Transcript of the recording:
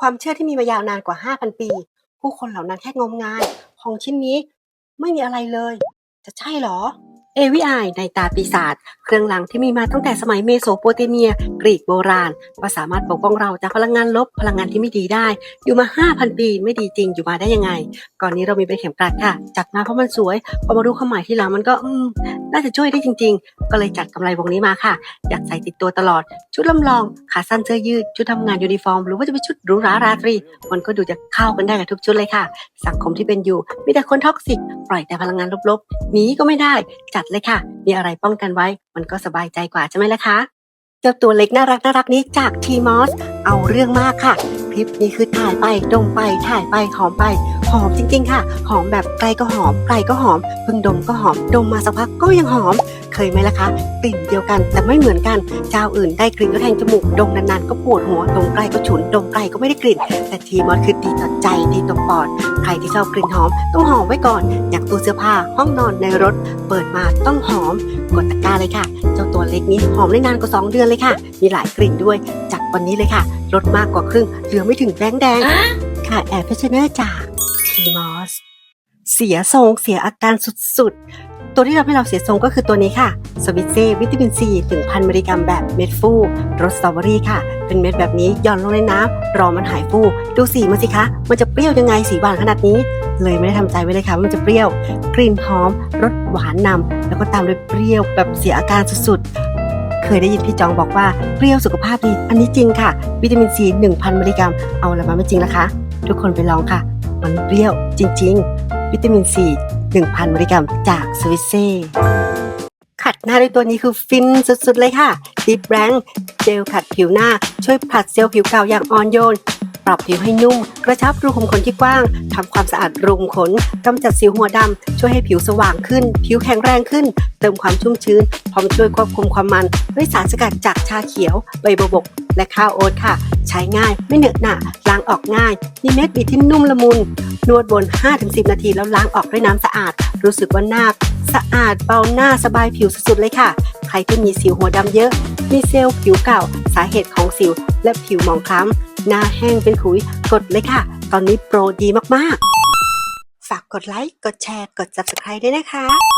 ความเชื่อที่มีมายาวนานกว่า 5,000 ปี ผู้คนเหล่านั้นแค่งมงาย ของชิ้นนี้ไม่มีอะไรเลย จะใช่เหรอ เอวิไอในตาปีศาจเครื่องรางที่มีมาตั้งแต่สมัยเมโสโปเตเมีย กรีกโบราณว่าสามารถปกป้องเราจากพลังงานลบพลังงานที่ไม่ดีได้ อยู่มา 5,000 ปีไม่ดีจริงอยู่มาได้ยังไง ก่อนนี้เรามีเป็นเข็มกลัดค่ะ จัดมาเพราะมันสวยพอมารู้ความหมายที่หลังมันก็อืมน่าจะช่วยได้จริงก็เลยจัดกำไรวงนี้มาค่ะ อยากใส่ติดตัวตลอด ชุดลำลอง ขาสั้นเสื้อยืด ชุดทำงานยูนิฟอร์ม หรือว่าจะเป็นชุดหรูหราราตรี มันก็ดูจะเข้ากันได้กับทุกชุดเลยค่ะ สังคมที่เป็นอยู่ มีแต่คนท็อกซิก ปล่อยแต่พลังงานลบๆ หนีก็ไม่ได้ จัดเลยค่ะ มีอะไรป้องกันไว้ มันก็สบายใจกว่าใช่ไหมล่ะคะ เจ้าตัวเล็กน่ารักน่ารักนี้จากทีมอส เอาเรื่องมากค่ะ คลิปนี้คือถ่ายไปดมไป ถ่ายไป หอมไป อมจริงๆค่ะ หอมแบบไกลก็หอมไกลก็หอมเพิ่งดมก็หอม ดมมาสักพักก็ยังหอม เคยไหมล่ะคะกลิ่นเดียวกันแต่ไม่เหมือนกัน เจ้าอื่นได้กลิ่นก็แทงจมูก ดมนานๆก็ปวดหัว ดมไกลก็ฉุน ดมไกลก็ไม่ได้กลิ่น แต่ทีมอสคือดีต่อใจดีต่อปอด ใครที่ชอบกลิ่นหอมต้องหอมไว้ก่อน อย่างตู้เสื้อผ้า ห้องนอนในรถ เปิดมาต้องหอม กดตะกร้าเลยค่ะ เจ้าตัวเล็กนี้หอมได้นานกว่า 2 เดือนเลยค่ะ มีหลายกลิ่นด้วยจัดวันนี้เลยค่ะ ลดมากกว่าครึ่ง เหลือไม่ถึงแบงค์แดง ค่ะแอร์เพชเนอร์จาก ทีมอสเสียทรงเสียอาการสุดๆ ตัวที่ทำให้เราเสียทรงก็คือตัวนี้ค่ะ สวิตเซวิตามินซี1,000มิลลิกรัมแบบเม็ดฟูรสสตรอเบอรี่ค่ะ เป็นเม็ดแบบนี้หย่อนลงในน้ำรอมันหายฟู ดูสีมันสิคะ มันจะเปรี้ยวยังไงสีหวานขนาดนี้ เลยไม่ได้ทำใจไว้เลยค่ะว่ามันจะเปรี้ยว กลิ่นหอมรสหวานนำแล้วก็ตามด้วยเปรี้ยวแบบเสียอาการสุดๆเคยได้ยินพี่จองบอกว่าเปรี้ยวสุขภาพดี อันนี้จริงค่ะ วิตามินซี 1,000 มิลลิกรัม เอาละไรมาไม่จริงนะคะ ทุกคนไปลองค่ะ มันเปรี้ยวจริง ๆ วิตามินซี1,000มิลลิกรัมจากสวิสเซ่ขัดหน้าด้วยตัวนี้คือฟินสุดๆเลยค่ะดิฟแรงเจลขัดผิวหน้าช่วยผลัดเซลล์ผิวเก่าอย่างอ่อนโยน ปรับผิวให้นุ่ม กระชับรูขุมขนที่กว้าง ทำความสะอาดรูขุมขนกำจัดสิวหัวดำ ช่วยให้ผิวสว่างขึ้น ผิวแข็งแรงขึ้น เติมความชุ่มชื้น พร้อมช่วยควบคุมความมัน ด้วยสารสกัดจากชาเขียว ใบบัวบก และข้าวโอ๊ตค่ะ ใช้ง่าย ไม่เหนอะหนะล้างออกง่าย มีเม็ดบีบที่นุ่มละมุน นวดบน 5-10 นาทีแล้วล้างออกด้วยน้ำสะอาด รู้สึกว่าหน้าสะอาดเบาหน้าสบายผิวสุดๆเลยค่ะ ใครที่มีสิวหัวดำเยอะ มีเซลล์ผิวเก่า สาเหตุของสิวและผิวหมองคล้ำ หน้าแห้งเป็นขุย กดเลยค่ะ ตอนนี้โปรดีมากๆ ฝากกดไลค์ กดแชร์ กด subscribe ด้วยนะคะ